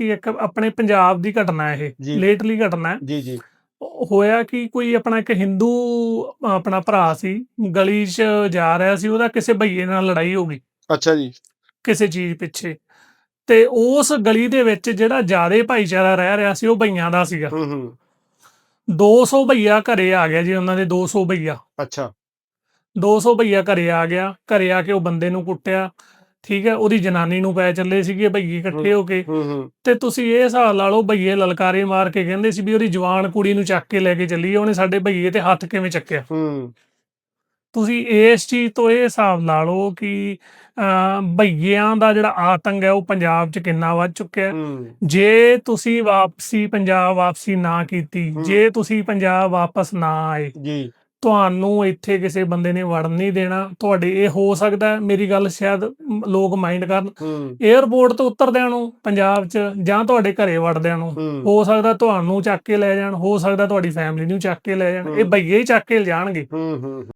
ਕਿ ਇੱਕ ਆਪਣੇ ਪੰਜਾਬ ਦੀ ਘਟਨਾ ਇਹ। ਲੇਟਲੀ ਘਟਨਾ ਹੈ। ਜੀ ਜੀ। ਹੋਇਆ ਕਿ ਕੋਈ ਆਪਣਾ ਇੱਕ ਹਿੰਦੂ ਆਪਣਾ ਭਰਾ ਸੀ ਗਲੀ 'ਚ ਜਾ ਰਿਹਾ ਸੀ ਉਹਦਾ ਕਿਸੇ ਭਈਏ ਨਾਲ ਲੜਾਈ ਹੋ ਗਈ। ਅੱਛਾ ਜੀ। ਕਿਸੇ ਚੀਜ਼ ਪਿੱਛੇ। ਤੇ ਉਸ ਗਲੀ ਦੇ ਵਿੱਚ ਜਿਹੜਾ ਜਿਆਦੇ ਭਾਈਚਾਰਾ ਰਹਿ ਰਿਹਾ ਸੀ ਉਹ ਭਈਆਂ ਦਾ ਸੀਗਾ। ਹੂੰ ਹੂੰ। 200 ਭਈਆ ਘਰੇ ਆ ਗਿਆ ਜੀ ਉਹਨਾਂ ਦੇ 200 ਭਈਆ ਅੱਛਾ। 200 ਭਈਆ ਘਰੇ ਆ ਗਿਆ ਘਰੇ ਆ ਕੇ ਉਹ ਬੰਦੇ ਨੂੰ ਕੁੱਟਿਆ। ਠੀਕ ਹੈ ਉਹਦੀ ਜਨਾਨੀ ਨੂੰ ਪੈ ਚੱਲੇ ਸੀਗੇ ਭਈਏ ਇਕੱਠੇ ਹੋ ਕੇ। ਤੇ ਤੁਸੀਂ ਇਹ ਹਿਸਾਬ ਲਾ ਲਓ ਭਈਏ ਲਲਕਾਰੇ ਮਾਰ ਕੇ ਕਹਿੰਦੇ ਸੀ ਵੀ ਉਹਦੀ ਜਵਾਨ ਕੁੜੀ ਨੂੰ ਚੱਕ ਕੇ ਲੈ ਕੇ ਚੱਲੀ ਉਹਨੇ ਸਾਡੇ ਭਈਏ ਤੇ ਹੱਥ ਕਿਵੇਂ ਚੱਕਿਆ? ਤੁਸੀਂ ਇਸ ਚੀਜ਼ ਤੋਂ ਇਹ ਹਿਸਾਬ ਲਾ ਲਓ ਕਿ ਭਈਆਂ ਦਾ ਜਿਹੜਾ ਆਤੰਕ ਹੈ ਉਹ ਪੰਜਾਬ 'ਚ ਕਿੰਨਾ ਵੱਧ ਚੁੱਕਿਆ ਜੇ ਤੁਸੀਂ ਵਾਪਸੀ ਪੰਜਾਬ ਵਾਪਸੀ ਨਾ ਕੀਤੀ। ਜੇ ਤੁਸੀਂ ਪੰਜਾਬ ਵਾਪਸ ਨਾ ਆਏ ਜੀ। ਤੁਹਾਨੂੰ ਇੱਥੇ ਕਿਸੇ ਬੰਦੇ ਨੇ ਵੜਨ ਨਹੀਂ ਦੇਣਾ। ਤੁਹਾਡੇ ਇਹ ਹੋ ਸਕਦਾ ਮੇਰੀ ਗੱਲ ਸ਼ਾਇਦ ਲੋਕ ਮਾਈਂਡ ਕਰਨ। 에ਅਰਪੋਰਟ ਤੋਂ ਉਤਰਦਿਆਂ ਨੂੰ ਪੰਜਾਬ 'ਚ ਜਾਂ ਤੁਹਾਡੇ ਘਰੇ ਵੜਦਿਆਂ ਨੂੰ। ਹੂੰ। ਸਕਦਾ ਤੁਹਾਨੂੰ ਚੱਕ ਕੇ ਲੈ ਜਾਣ ਹੋ ਸਕਦਾ ਤੁਹਾਡੀ ਫੈਮਿਲੀ ਨੂੰ ਚੱਕ ਕੇ ਲੈ ਜਾਣ। ਇਹ। ਭਈਏ ਹੀ ਚੱਕ ਕੇ ਲਿਜਾਣਗੇ। ਹੂੰ ਹੂੰ।